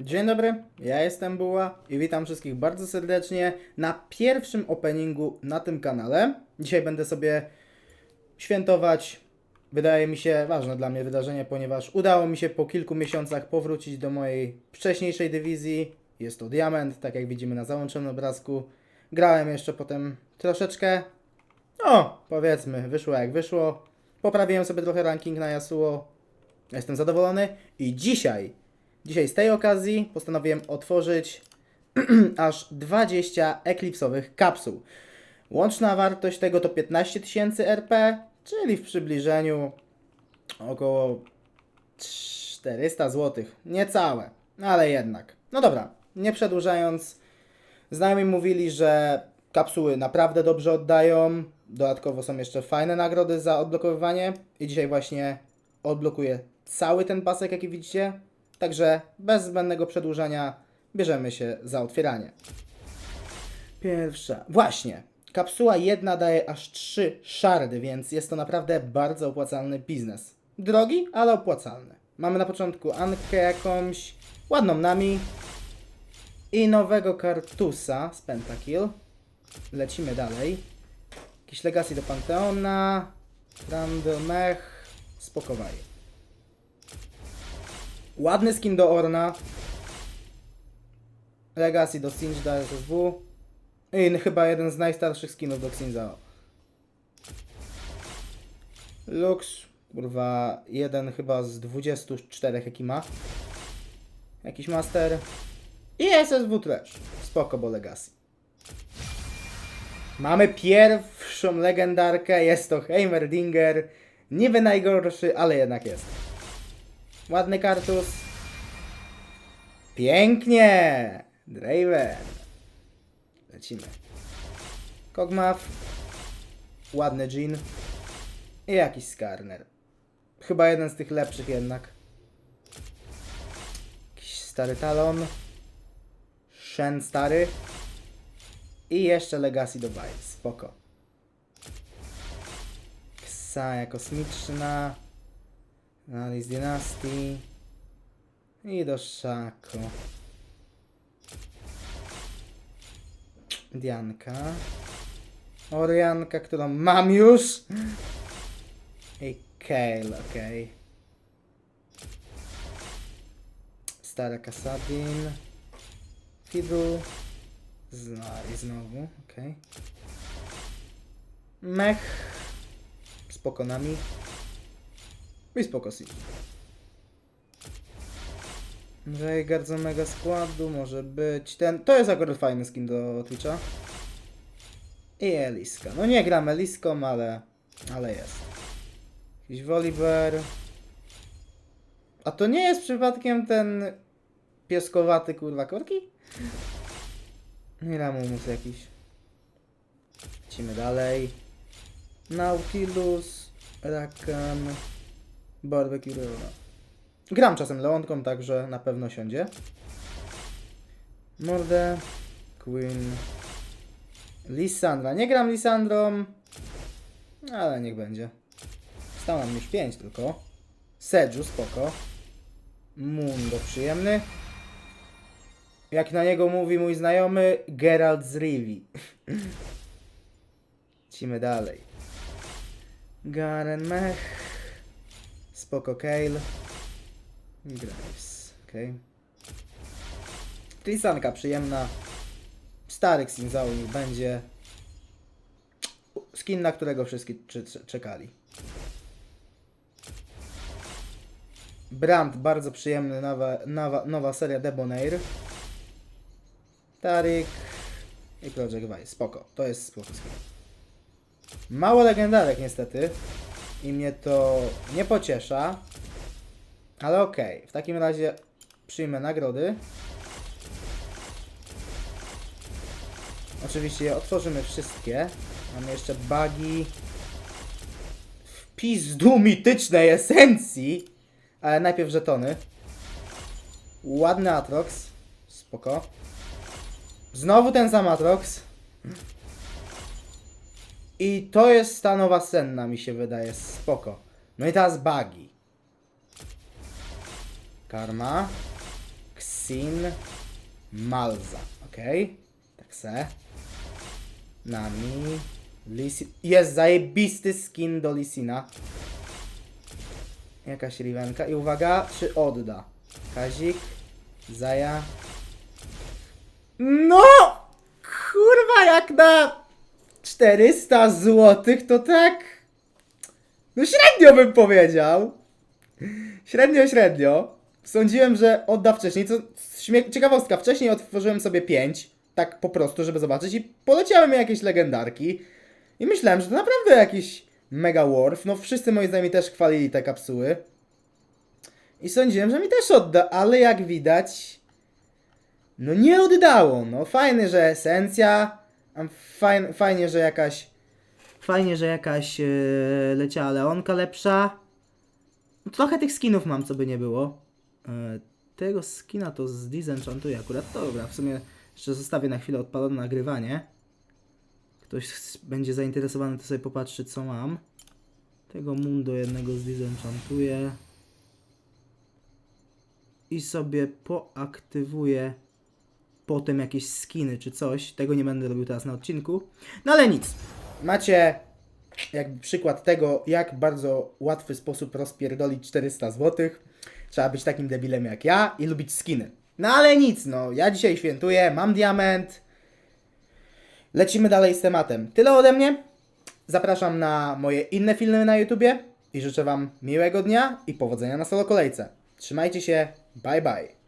Dzień dobry, ja jestem Buła i witam wszystkich bardzo serdecznie na pierwszym openingu na tym kanale. Dzisiaj będę sobie świętować, wydaje mi się, ważne dla mnie wydarzenie, ponieważ udało mi się po kilku miesiącach powrócić do mojej wcześniejszej dywizji. Jest to Diament, tak jak widzimy na załączonym obrazku. Grałem jeszcze potem troszeczkę, no powiedzmy, wyszło jak wyszło. Poprawiłem sobie trochę ranking na Yasuo. Jestem zadowolony i dzisiaj Dzisiaj z tej okazji postanowiłem otworzyć aż 20 eklipsowych kapsuł. Łączna wartość tego to 15 tysięcy RP, czyli w przybliżeniu około 400 zł. Niecałe, ale jednak. No dobra, nie przedłużając, znajomi mówili, że kapsuły naprawdę dobrze oddają. Dodatkowo są jeszcze fajne nagrody za odblokowywanie i dzisiaj właśnie odblokuję cały ten pasek, jaki widzicie. Także bez zbędnego przedłużania bierzemy się za otwieranie. Pierwsza. Właśnie. Kapsuła jedna daje aż trzy szardy, więc jest to naprawdę bardzo opłacalny biznes. Drogi, ale opłacalny. Mamy na początku Ankę jakąś, ładną nami i nowego kartusa z Pentakill. Lecimy dalej. Jakiś Legacy do Panteona, Randall Mech, spokowaj. Ładny skin do Orna. Legacy do Singe do SSW. I chyba jeden z najstarszych skinów do Xinzao. Lux, kurwa, jeden chyba z 24 jaki ma. Jakiś master. I SSW też. Spoko, bo Legacy. Mamy pierwszą legendarkę, jest to Heimerdinger. Niby najgorszy, ale jednak jest. Ładny kartus. Pięknie! Draven. Lecimy. Kog'Maw. Ładny Jean. I jakiś Skarner. Chyba jeden z tych lepszych jednak. Jakiś stary talon. Shen stary. I jeszcze Legacy Vice. Spoko. Ksaja kosmiczna. Alice Dynasty. I do Szako. Dianka. Orianka, którą mam już. I Kale, okej. Stara Kasadin. Fiddle. Zna i znowu, okej. Mech. Z pokonami. I spoko Sim. Rhaegar za mega składu może być ten. To jest akurat fajny skin do Twitcha. I Eliska. No nie gram Eliską, ale. ale jest. Jakiś Volibear. A to nie jest przypadkiem ten pieskowaty kurwa korki? I Ramumus jakiś. Lecimy dalej. Nautilus, Rakan, Barbecue Reona. Gram czasem Leonką, także na pewno siądzie. Mordę, Queen, Lisandra. Nie gram Lisandrą, ale niech będzie. Stał nam już 5 tylko. Sedżu, spoko. Mundo, przyjemny. Jak na niego mówi mój znajomy, Geralt z Rivi. Lecimy dalej. Garen Mech. Spoko Kale. Graves. Okej. Okay. Trisanka przyjemna. Stary Xinzao niech będzie. Skin, na którego wszyscy cze- czekali. Brand, bardzo przyjemny, nowa, nowa, nowa seria Debonair. Tarik i Project Vice. Spoko, to jest spoko. Mało legendarek niestety i mnie to nie pociesza, ale okej. W takim razie przyjmę nagrody. Oczywiście je otworzymy wszystkie. Mamy jeszcze bugi w pizdu mitycznej esencji, ale najpierw żetony. Ładny Atrox. Spoko. Znowu ten sam Atrox. I to jest ta nowa senna, mi się wydaje. Spoko. No i teraz bugi. Karma. Xin Malza. Okej. Tak se. Nami. Lisi... Jest zajebisty skin do Lisina. Jakaś rivenka. I uwaga, czy odda? Kazik. Zaja. No! Kurwa, jak na 400 zł, to tak. No średnio bym powiedział. Średnio, średnio. Sądziłem, że odda wcześniej. Co, śmie- ciekawostka, wcześniej otworzyłem sobie 5, tak po prostu, żeby zobaczyć i poleciały mi jakieś legendarki. I myślałem, że to naprawdę jakiś mega worth. No wszyscy moi znajomi też chwalili te kapsuły. I sądziłem, że mi też odda, ale jak widać, no nie oddało. No fajne, że esencja, fajn, fajnie, że jakaś, fajnie, że jakaś yy, leciała Leonka lepsza. Trochę tych skinów mam, co by nie było. E, tego skina to zdisenchantuję akurat. Dobra, w sumie jeszcze zostawię na chwilę odpalone nagrywanie. Ktoś będzie zainteresowany, to sobie popatrzy, co mam. Tego Mundo jednego zdisenchantuję. I sobie poaktywuję potem jakieś skiny czy coś. Tego nie będę robił teraz na odcinku. No ale nic. Macie jakby przykład tego, jak bardzo łatwy sposób rozpierdolić 400 zł. Trzeba być takim debilem jak ja i lubić skiny. No ale nic, no. Ja dzisiaj świętuję, mam diament. Lecimy dalej z tematem. Tyle ode mnie. Zapraszam na moje inne filmy na YouTubie i życzę Wam miłego dnia i powodzenia na solo kolejce. Trzymajcie się, bye bye.